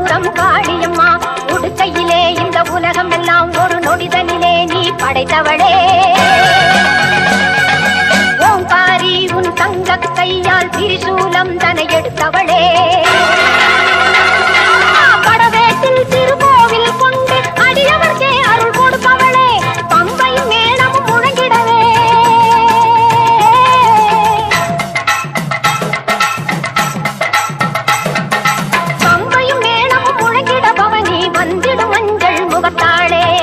புறம் காளியம்மா உடுக்கையிலே இந்த உலகம் எல்லாம் ஒரு நொடிதனிலே நீ படைத்தவளே. உன் தங்க கையால் திரிசூலம் ತಾಳೆ